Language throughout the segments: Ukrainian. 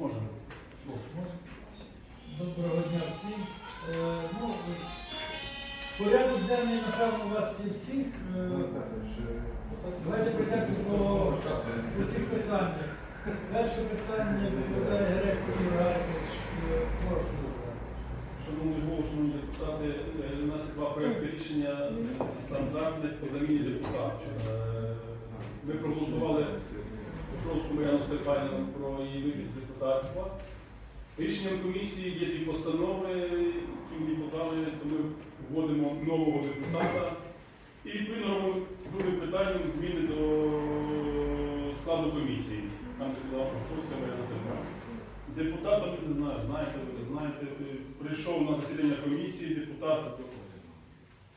Можемо. Доброго дня всім. Е, ну, порядок денний, напевно, у вас є всіх. Е, Давайте прийдемося по всіх питаннях. Перше питання відповідає Грецький Юрайович. Е, Прошу. Шановний голову, шановні депутати, е, у нас є два проекти рішення е, стандартних по заміні депутатів. Е, Ми проголосували Петровську Мар'яну Степанівну про її вихід з депутатства. Рішенням комісії є дві постанови, які мені подали, то ми вводимо нового депутата. І відповідно другим питанням зміни до складу комісії. Там де була Петровська Мар'яна Степанівна. Депутатом, не знаю, знаєте, ви не знаєте, прийшов на засідання комісії депутат,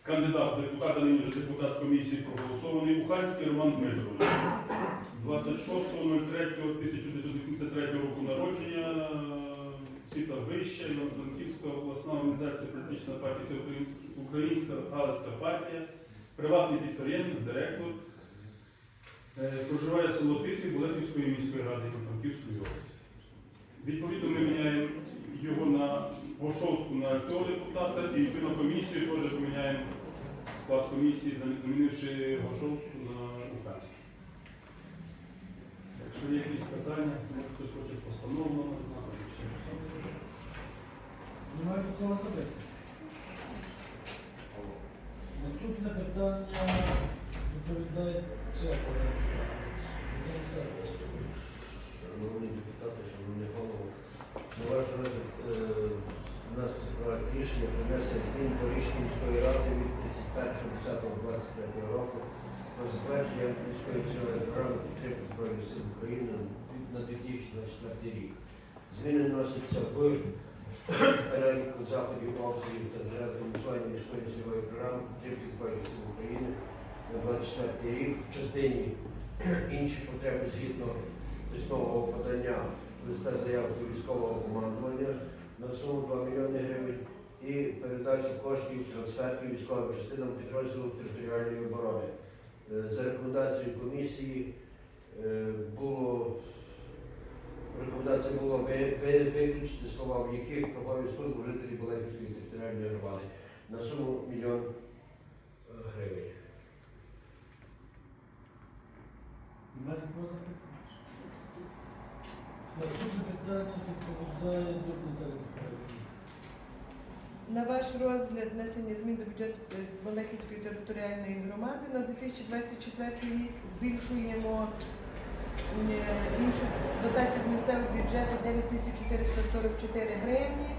кандидат депутата, нині вже депутат комісії проголосований, Уханський Роман Дмитрович. 26.03.1983 року народження, світа вища, Івано-Франківська обласна організація політична партія Українська, Галицька партія, приватний підприємець, директор. Е, Проживає село Тисі Болетівської міської ради Івано-Франківської області. Відповідно, ми міняємо його на Гошовську на цього депутата і відповідно комісію теж поміняємо склад комісії, замінивши Гошовську на Якщо є якісь питання, може хтось хоче постанову номер знати, чи ще щось. Немає такого запитання. Наступне питання відповідає Чехов. Шановні депутати, шановні голови, на ваш розгляд е, внести проект рішення про внесення змін до рішення міської ради від 31.10.23 року про міської цільової програми підтримки Збройних сил України на 2024 рік. Зміни вносяться в переліку заходів обсягів та джерел фінансування міської цільової програми підтримки Збройних сил України на 24 рік в частині інші потреби згідно письмового подання листа заяви до військового командування на суму 2 мільйони гривень і передачу коштів трансфертів військовим частинам підрозділу територіальної оборони. Е, За рекомендацією комісії е, було рекомендація була ви- ви- виключити слова, в яких проходять службу жителі Болехівської територіальної громади на суму мільйон е, гривень. Наступне питання відповідає Михайло. На ваш розгляд внесення змін до бюджету е, територіальної громади на 2024 рік збільшуємо е, іншу дотацію з місцевого бюджету 9444 гривні.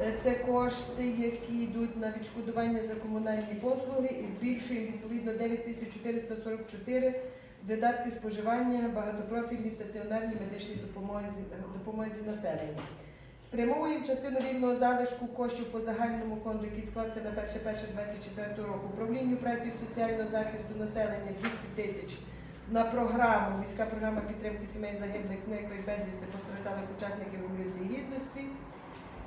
Е, Це кошти, які йдуть на відшкодування за комунальні послуги і збільшуємо відповідно 9444 видатки споживання багатопрофільній стаціонарній медичній допомозі, допомозі населенню. Спрямовуємо частину вільного залишку коштів по загальному фонду, який склався на 1.1.24 року. Управлінню праці і соціального захисту населення 200 тисяч на програму, міська програма підтримки сімей загиблих, зниклих безвісти постраждалих учасників Революції Гідності.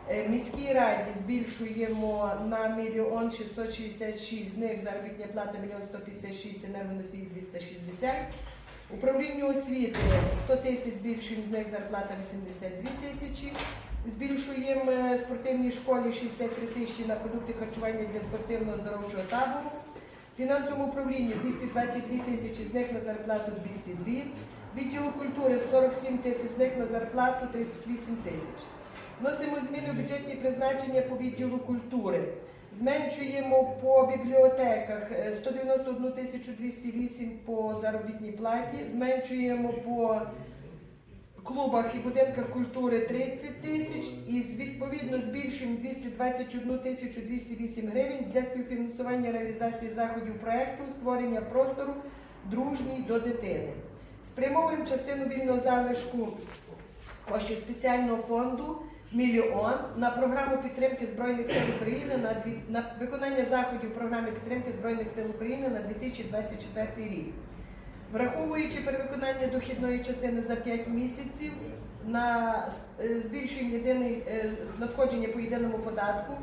Е, Міській раді збільшуємо на мільйон 666, з них заробітня плата мільйон 156, енергоносії 260. Управлінню освіти 100 тисяч збільшуємо, з них зарплата 82 тисячі. Збільшуємо е, спортивній школі 63 тисячі на продукти харчування для спортивного здоровчого табору. Фінансовому управлінню 222 тисячі, з них на зарплату 202. Відділу культури 47 тисяч, з них на зарплату 38 тисяч. Вносимо зміни у бюджетні призначення по відділу культури. Зменшуємо по бібліотеках е, 191 тисячу 208 по заробітній платі. Зменшуємо по клубах і будинках культури 30 тисяч і відповідно збільшуємо 221 тисячу 208 гривень для співфінансування реалізації заходів проекту створення простору дружній до дитини. Спрямовуємо частину вільного залишку коштів спеціального фонду мільйон на програму підтримки Збройних сил України на, дві- на виконання заходів програми підтримки Збройних сил України на 2024 рік. Враховуючи перевиконання дохідної частини за 5 місяців, на е, єдиний е, надходження по єдиному податку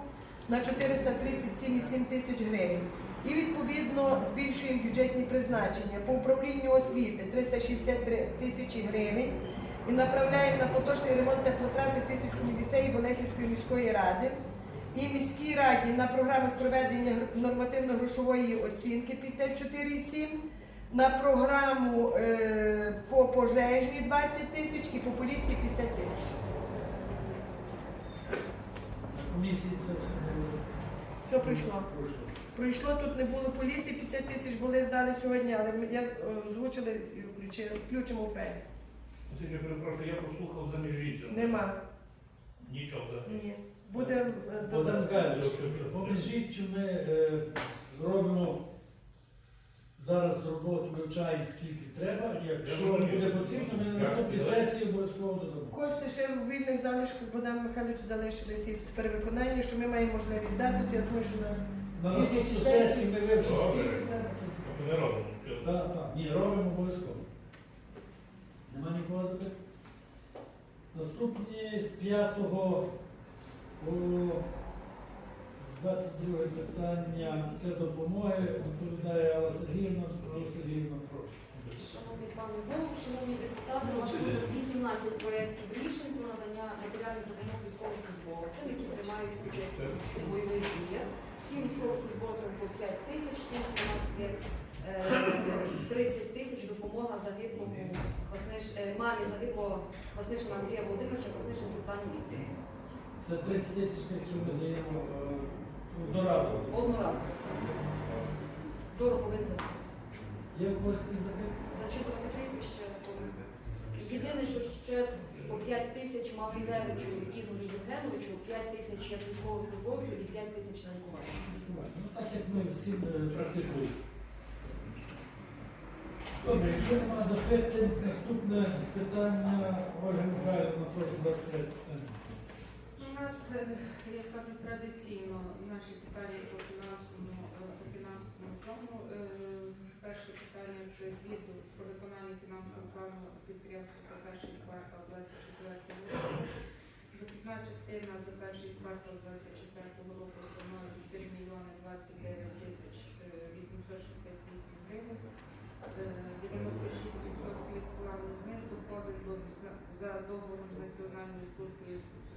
на 437,7 тисяч гривень. І відповідно збільшуємо бюджетні призначення по управлінню освіти 363 тисячі гривень і направляємо на поточний ремонт теплотраси в Тисячкому ліцеї Болехівської міської ради. І міській раді на програму з проведення нормативно-грошової оцінки 54,7, на програму е, по пожежній 20 тисяч і по поліції 50 тисяч. Це все. Пройшло. Пройшло, тут не було поліції, 50 тисяч були здали сьогодні, але ми- я е, озвучила і включила- включимо в перелік. Перепрошую, я прослухав за міжріччя. Нема. Нічого взагалі. Ні. Буде е, Богдан. Михайлович, що ми е, робимо зараз роботу, вивчаємо скільки треба, і якщо Я буде потрібно, ми на наступній сесії обов'язково додамо. Кошти ще в вільних залишках Богдан Михайлович залишилися з перевиконання, що ми маємо можливість дати, то я думаю, що на На наступну сесію ми вивчимо скільки треба. Тобто не робимо. Так, так, ні, робимо обов'язково. Нема нікого запитань? Наступні з 5 по 22 питання це допомоги. Доповідає Алла Сергіївна. Алла Сергіївна, прошу. Шановний пане голову, шановні депутати, у нас буде 18 проєктів рішень про надання матеріальних допомог військовослужбовцям, які приймають участь у бойових діях. Всім військовослужбовцям по 5 тисяч, тільки у нас є е, 30 тисяч допомога загиблому е, мамі загиблого Кваснишина Андрія Володимировича, Кваснишин Світлані Вікторівні. Це 30 тисяч, якщо ми даємо е, одноразово. Одноразово. До роковин загиблих. Є в когось якісь запитання? Зачитувати прізвище. Єдине, що ще по 5 тисяч Малиневичу Ігорю Євгеновичу, 5 тисяч як військовослужбовцю і 5 тисяч на лікування. Ну так як ми всі е, практикуємо. Добре, якщо немає запитань, наступне питання Ольга Михайлівна, прошу 23 питання. У як кажуть, традиційно наші питання по фінансовому е, по фінансовому плану. Е, Перше питання це звіт про виконання фінансового плану підприємства за перший квартал 24 року. Дохідна частина за перший квартал 24 року становить 4 мільйони 29 тисяч е, 868 гривень. Е, 96% від плану змін доходить за договором з Національною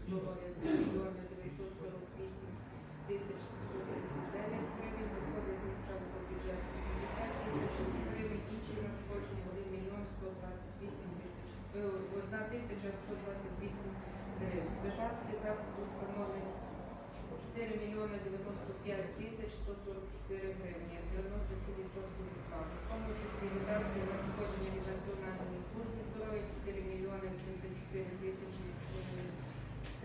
службою здоров'я 2 мільйони 948 тисяч 739 гривень, доходи з місцевого бюджету 70 тисяч гривень, інші надходження 1 мільйон 128 тисяч, е, 1 тисяча 128 гривень. Видатки заходу становлять 4 мільйони 95 тисяч 144 гривні, 97% від плану. В тому числі видатки надходження від Національної служби здоров'я 4 мільйони 34 тисячі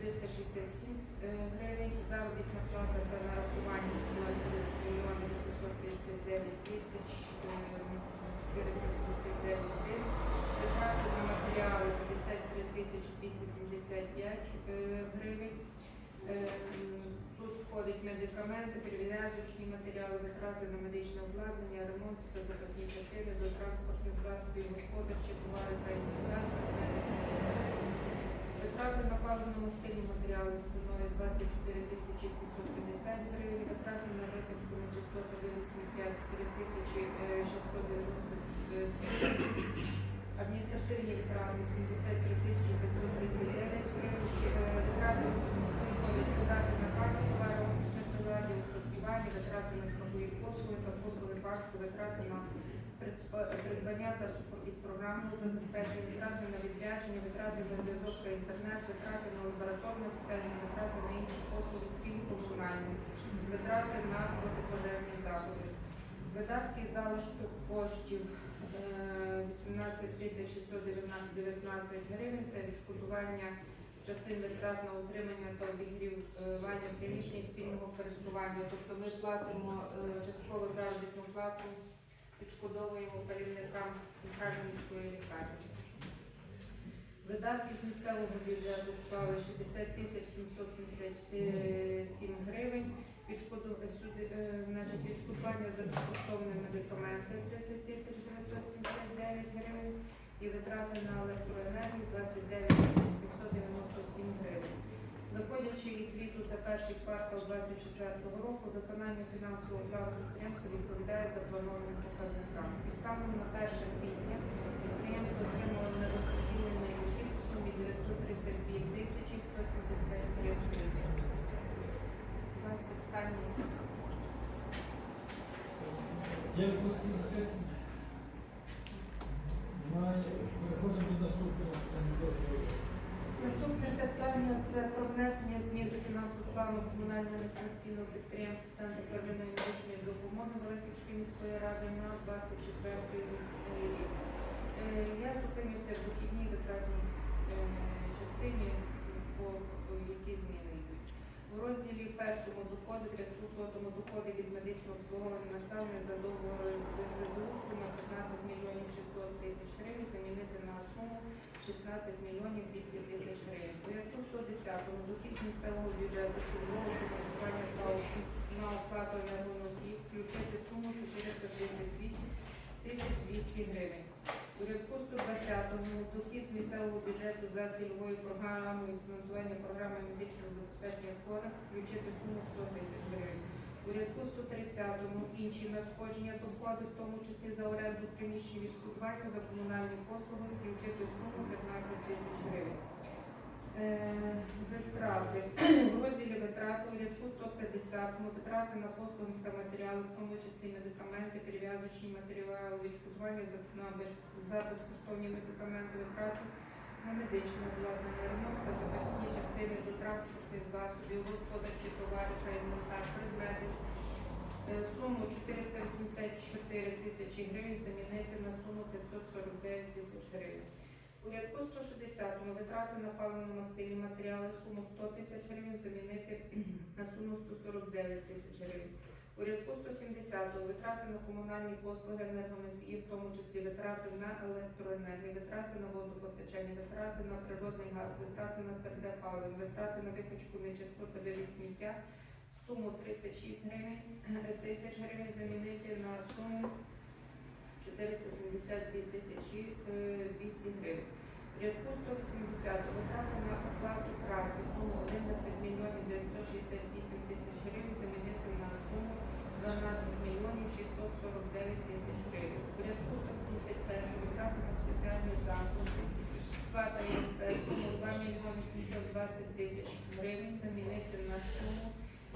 367 е, гривень, заробітна плата та нарахування становить 3 мільйони 859 тисяч е, 489 гривень. Витрати на матеріали 53 тисячі 275 е, гривень. Е, Тут входять медикаменти, перев'язочні матеріали, витрати на медичне обладнання, ремонт та запасні частини до транспортних засобів, господарчі товари та. Витрати на паливно-мастильні матеріали становлять 24 тисячі 750 гривень, витрати на виточку на частоти сміття 4 тисячі е, 690. Адміністративні витрати 73 тисячі 539 гривень, Е, витрати подати на касу устаткування, витрати на страхові послуги та послуги банку, витрати на придбання та супровід забезпечення, витрати на відрядження, витрати на зв'язок та інтернет, витрати на лабораторне обстеження, витрати на інші послуги, крім комунальних, витрати на протипожежні заходи. Видатки залишку коштів е, 18 тисяч 619 гривень. Це відшкодування частин витрат на утримання та обігрівання приміщень спільного користування. Тобто ми платимо е, частково заробітну плату, відшкодовуємо керівникам центральної міської лікарні. Видатки з місцевого бюджету склали 60 тисяч 777 гривень. Відшкоду- е, е, відшкодування за безкоштовні медикаменти 30 тисяч 979 гривень і витрати на електроенергію 29 тисяч 797 гривень. Виходячи із світу за перший квартал 2024 року, виконання фінансового плану підприємства відповідає запланованим показникам. І станом на 1 квітня підприємство отримало нерозподілений дохід у сумі 932 тисячі 173 гривень. У нас питання якісь? Я просто запитання. Переходимо питання це про внесення змін до фінансового плану комунального некомерційного підприємства Центру первинної медичної допомоги Великівської міської ради на 24 рік. Е, Я зупинюся в дохідній витратній е, частині, по які зміни йдуть. У розділі першому доходи, в рядку сотому доходи від медичного обслуговування населення за договором з НЗЗУ сума 15 мільйонів 600 тисяч гривень замінити на суму 16 мільйонів 200 тисяч гривень. У рядку 110 дохід місцевого бюджету судового фінансування на оплату енергоносіїв включити суму 438 тисяч 200 гривень. У рядку 120 дохід з місцевого бюджету за цільовою програмою фінансування програми медичного забезпечення хворих включити суму 100 тисяч гривень. У рядку 130 інші надходження доходи, в тому числі за оренду приміщень відшкодування за комунальні послуги, включити суму 15 тисяч гривень. Е, Витрати. В розділі витрати у рядку 150 витрати на послуги та матеріали, в тому числі медикаменти, перев'язочні матеріали, відшкодування за безкоштовні медикаменти, витрати на медичне обладнання, ремонт та запасні частини до транспортних засобів, господарчі товари та інвентар, предмети. Е, Суму 484 тисячі гривень замінити на суму 549 тисяч гривень. У рядку 160 витрати на паливно-мастильні матеріали суму 100 тисяч гривень замінити на суму 149 тисяч гривень. У рядку 170 витрати на комунальні послуги енергоносії, в тому числі витрати на електроенергію, витрати на водопостачання, витрати на природний газ, витрати на тверде паливо, витрати на викачку нечистот та вивіз сміття, суму 36 гривень, тисяч гривень замінити на суму 472 тисячі е, 200 гривень. В рядку 180 витрати на оплату праці суму 11 мільйонів 968 тисяч гривень замінити на суму 12 мільйонів 649 тисяч гривень. В рядку 171 витрати на соціальні заходи сплата суму 2 мільйони 720 тисяч гривень замінити на суму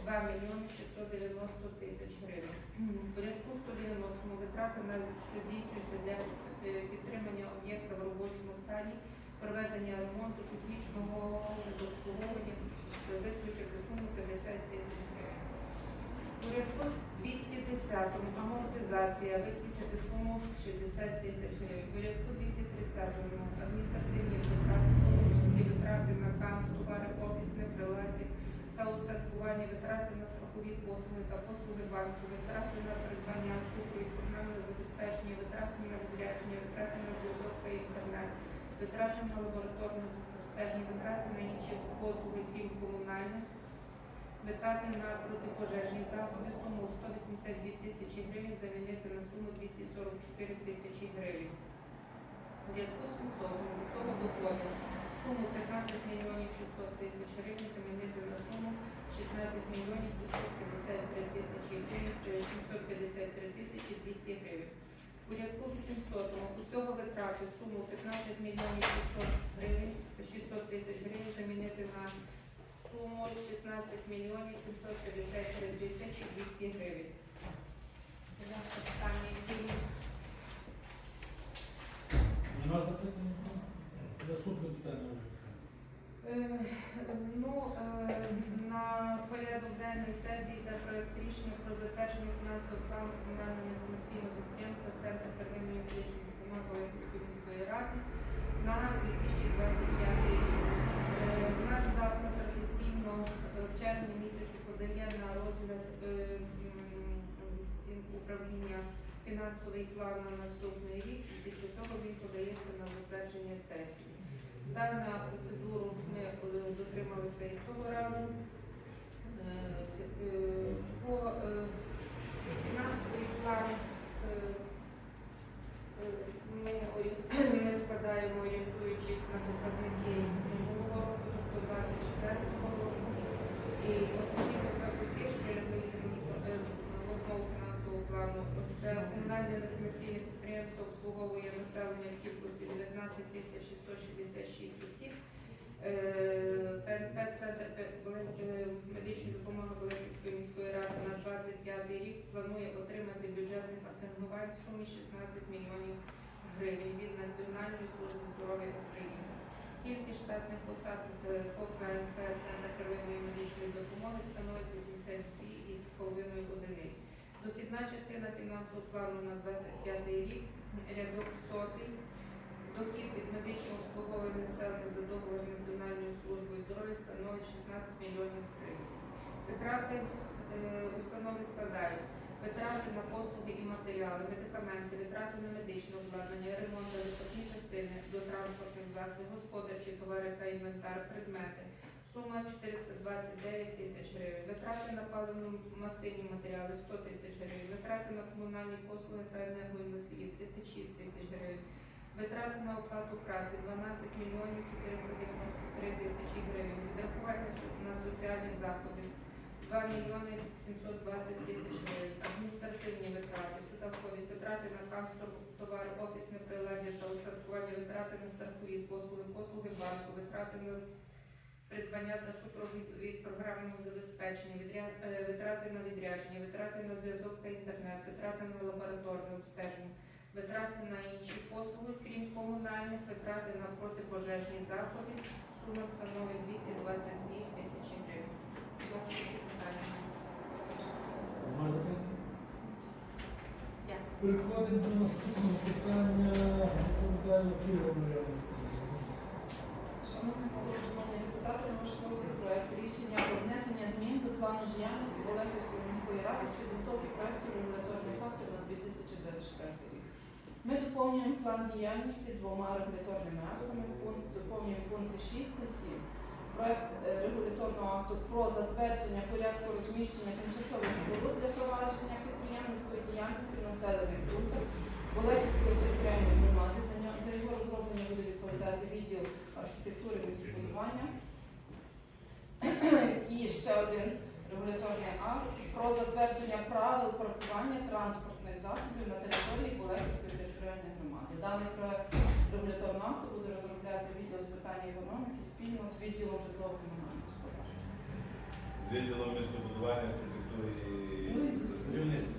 2 мільйони 690 тисяч гривень. В порядку 190 витрати, на що здійснюються для е, підтримання об'єкта в робочому стані, проведення ремонту технічного обслуговування, виключити суму 50 тисяч гривень. У порядку 210 амортизація, виключити суму 60 тисяч гривень. Порядку 230-му адміністративні витрати, витрати на КАНС, товари, офісне, прилети, та устаткування витрати на страхові послуги та послуги банку, витрати на придбання і програмне забезпечення, витрати на відрядження, витрати на зв'язок та інтернет, витрати на лабораторне обстеження, витрати на інші послуги, крім комунальних, витрати на протипожежні заходи, суму 182 тисячі гривень замінити на суму 244 тисячі гривень. У рядку 700 усього доходу суму 15 мільйонів 600 тисяч гривень замінити на суму 16 мільйонів 753 тисячі гривень, е, 753 тисячі 200 гривень. У рядку 800 усього витрати суму 15 мільйонів 600 гривень, 600 тисяч гривень замінити на суму 16 мільйонів 753 тисячі 200 гривень. Питання, які? Нема запитань? Наступне питання. Е, Ну, е, на порядок денний сесії та проект рішення про затвердження фінансового плану комунального некомерційного підприємства Центр первинної медичної допомоги Олегівської міської ради на 2025 рік. Е, Наш заклад традиційно е, в червні місяці подає на розгляд е, управління фінансовий план на наступний рік, і після цього він подається на затвердження сесії. Дана процедуру ми дотрималися і цього разу. Е, По е, фінансовий план ми, складаємо, орієнтуючись на показники минулого року, тобто 24-го року. І основні рекламу. Це комунальне некомерційне підприємство обслуговує населення в кількості 19 666 осіб. Е, ПНП Центр медичної допомоги Великівської міської ради на 25 рік планує отримати бюджетних асигнувань в сумі 16 мільйонів гривень від Національної служби здоров'я України. Кількість штатних посад е, по ПНП Центр первинної медичної допомоги становить 82,5 одиниці. Дохідна частина фінансового плану на 25 рік, рядок сотий, дохід від медичного обслуговування населення за договором Національною службою здоров'я становить 16 мільйонів гривень. Витрати е, установи складають витрати на послуги і матеріали, медикаменти, витрати на медичне обладнання, ремонт та запасні частини до транспортних засобів, господарчі товари та інвентар, предмети. Сума 429 тисяч гривень. Витрати на паливно-мастильні матеріали 100 тисяч гривень. Витрати на комунальні послуги та енергоносії 36 тисяч гривень. Витрати на оплату праці 12 мільйонів 493 тисячі гривень. Відрахування на соціальні заходи 2 мільйони 720 тисяч гривень. Адміністративні витрати. Сюди витрати на транспорт, товари, офісне приладдя та устаткування, витрати на страхові послуги, послуги банку, витрати на придбання та супровід від програмного забезпечення, е, витрати на відрядження, витрати на зв'язок та інтернет, витрати на лабораторне обстеження, витрати на інші послуги, крім комунальних, витрати на протипожежні заходи. Сума становить 222 тисячі гривень. Переходимо до наступного питання. Шановні колеги, депутати, на проект рішення про внесення змін до плану діяльності Олегівської міської ради щодо підготовки проєктів регуляторних актів на 2024 рік. Ми доповнюємо план діяльності двома регуляторними актами. Доповнюємо пункти 6 та 7. Проект е, регуляторного акту про затвердження порядку розміщення тимчасових споруд для провадження підприємницької діяльності населених пунктах Олегівської територіальної громади. За його розроблення буде відповідати відділ архітектури і містобудування. І ще один регуляторний акт про затвердження правил паркування транспортних засобів на території Болехівської територіальної громади. Даний проект регуляторного акту буде розробляти відділ з питань економіки спільно з відділом житлово-комунального господарства. З відділом містобудування, архітектури Ну, і і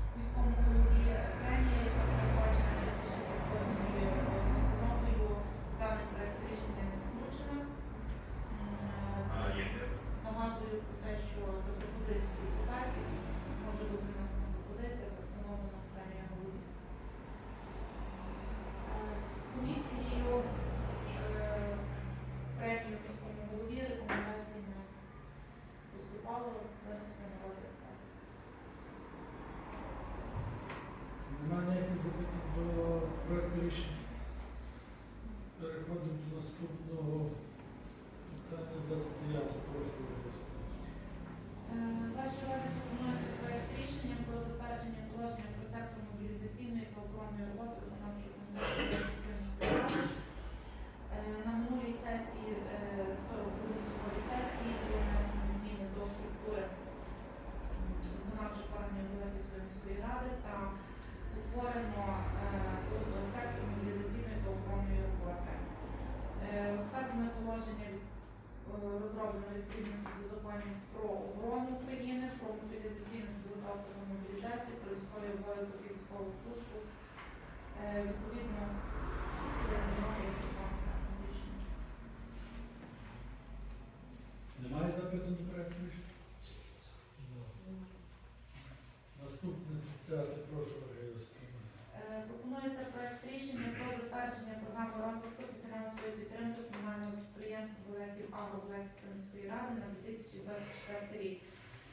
2024 рік.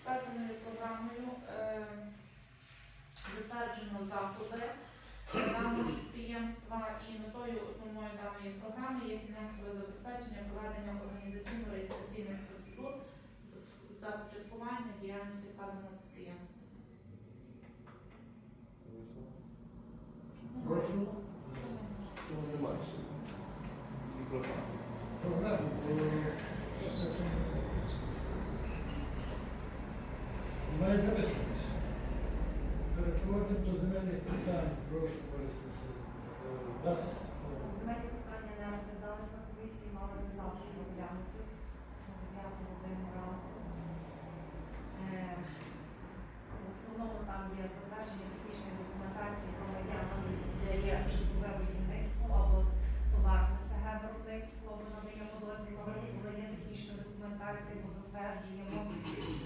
Вказаною програмою е, затверджено заходи даного підприємства і метою основної даної програми є фінансове забезпечення проведення організаційно-реєстраційних процедур започаткування діяльності вказаного підприємства. Прошу. Немає. Мікрофон. Програму запитань? Переходимо до земельних питань. Прошу, Борис Васильович. Вас Земельні питання не розглядались на комісії, мали б завжди розглянутись на 9 годину ранку. Е, або товарне СГ виробництво, ми надаємо дозвіл на виготовлення технічної документації, бо затверджуємо.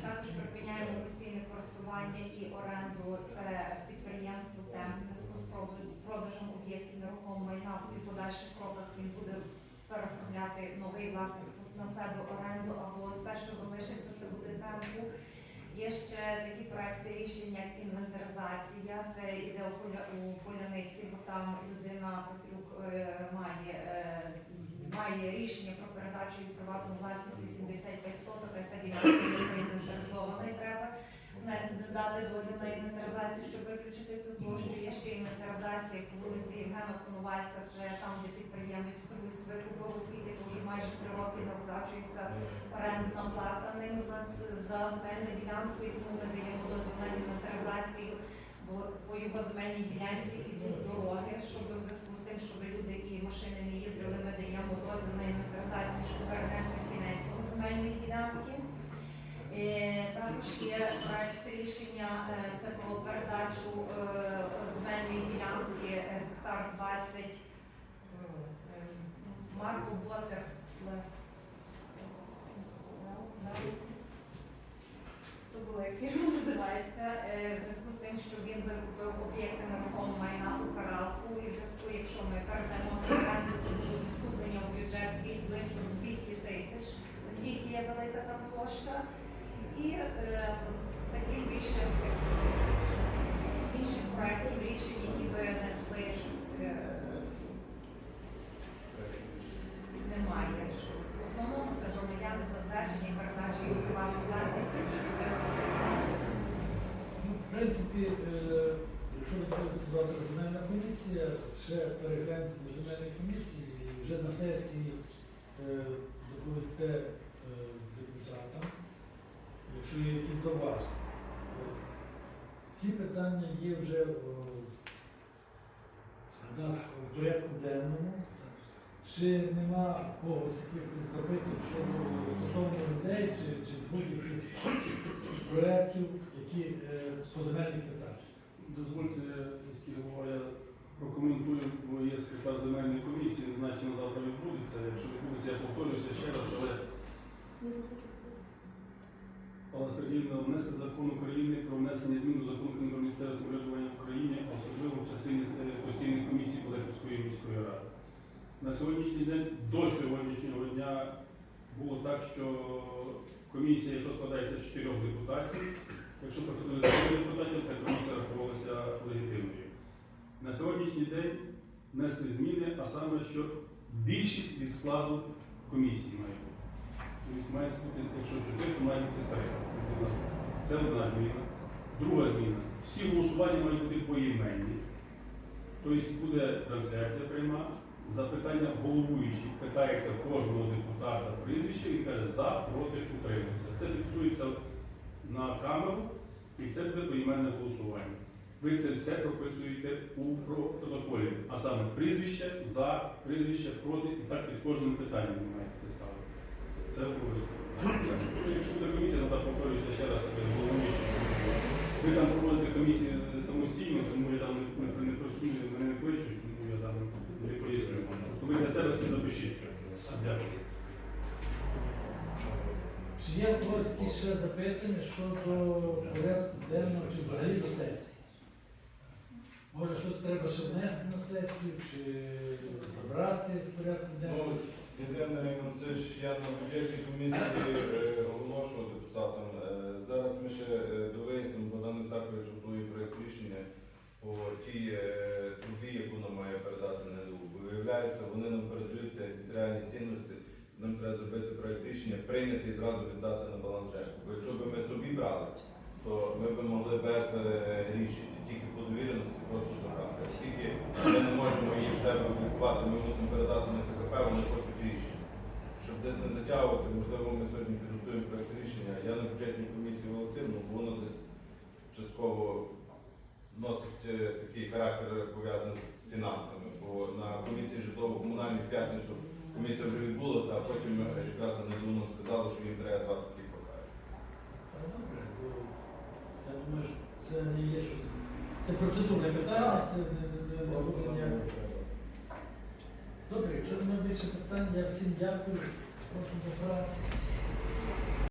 Також припиняємо постійне користування і оренду це підприємство ТЕМ в зв'язку з продажем об'єктів нерухомого майна в подальших кроках він буде переоформляти новий власник на себе оренду або те, що залишиться, це буде темпу. Є ще такі проекти рішення, як інвентаризація. Це іде у, поля, у поляниці, бо там людина Петрюк е, має, е, має рішення про передачу від приватну власність 85 соток, а ця ділянка інвентаризована і треба на- дати дозвіл на інвентаризацію, щоб виключити цю площу. Є ще інвентаризація по вулиці Євгена Конувальця, вже там, де підприємець Туз викупив, то вже майже три роки не оплачується орендна плата ним за, за земельну ділянку, і тому ми даємо дозвіл на інвентаризацію, бо по його земельній ділянці ідуть дороги, щоб у зв'язку з тим, щоб люди і машини не їздили, ми даємо дозвіл на інвентаризацію, щоб перенести кінець земельної ділянки. Е, Також є рішення е, це про передачу е, земельної ділянки е, гектар 20 е, е, Марку Ботер. Він називається, в зв'язку з тим, що він викупив об'єкти нерухомого майна у Каралку, і в зв'язку, якщо ми передамо це це буде вступлення в бюджет від близько 200 тисяч, оскільки є велика та площа. І е, більше інших проєктів рішень, які несли щось е, немає. В основному це громадяни затвердження передачі їх приватну власність. в принципі, е, якщо земельна комісія, ще перегляньте до земельної комісії і вже на сесії е, доповісте е, депутатам, якщо є якісь зауваження. Е, Ці питання є вже о, у нас в порядку денному. Чи нема когось якихось щодо стосовно людей чи, чи будь-яких проєктів, які е, по земельних питаннях? Дозвольте, міський голова, я прокоментую, бо є секретар земельної комісії, не знаю, чи на завтра відбудеться. Якщо відбудеться, я повторюся ще раз, але Не захочу. Сергіївна внести закон України про внесення змін до закону України про місцеве самоврядування в Україні, особливо в частині е, постійних комісій Колективської міської ради. На сьогоднішній день, до сьогоднішнього дня було так, що комісія, що складається з чотирьох депутатів, якщо приходили до депутатів, ця комісія рахувалася легітимною. На сьогоднішній день внесли зміни, а саме, що більшість від складу комісії має. Тобто має бути, якщо чотири, то має бути три. Це одна зміна. Друга зміна. Всі голосування мають бути поіменні. Тобто буде трансляція пряма. Запитання головуючий питається кожного депутата прізвище і каже за, проти, утримується. Це фіксується на камеру і це буде поіменне голосування. ви це все прописуєте у протоколі, а саме прізвище, за, прізвище, проти, і так під кожним питанням маєте це ставити. Це обов'язково. Ну, Якщо буде комісія, то так повторююся ще раз, я. Ви там проводите комісії самостійно, тому я там не, просую, мене не кличуть, тому я там не пояснюю вам. Просто ви для себе це запишіть. Дякую. Чи є у ще запитання щодо порядку денного чи взагалі до сесії? Може щось треба ще внести на сесію, чи забрати з порядку Ну, денного? Єдине, ну, це я на бюджетній комісії е, оголошував депутатам. Е, Зараз ми ще е, довияснимо, Богдан Остапович готує проєкт рішення по тій трубі, яку нам має передати НЕДУ. Бо Виявляється, вони нам передають ці матеріальні цінності, нам треба зробити проєкт рішення, прийняти і зразу віддати на баланс ЖЕКу. Бо якщо б ми собі брали, то ми б могли без рішення, тільки по довіреності просто забрати. Оскільки ми не можемо їх в себе облікувати, ми мусимо передати на ККП, вони хочуть десь не затягувати, можливо, ми сьогодні підготуємо проєкт рішення. Я на бюджетній комісії оголосив, ну, бо воно десь частково носить е, такий характер пов'язаний з фінансами. Бо на комісії житлово-комунальній в п'ятницю комісія вже відбулася, а потім е, якраз на сказали, що їм треба два такі бо я думаю, що це не є щось. Це процедурне питання, це не, буде. Добре, якщо немає більше питань, я всім дякую. Прошу добратися.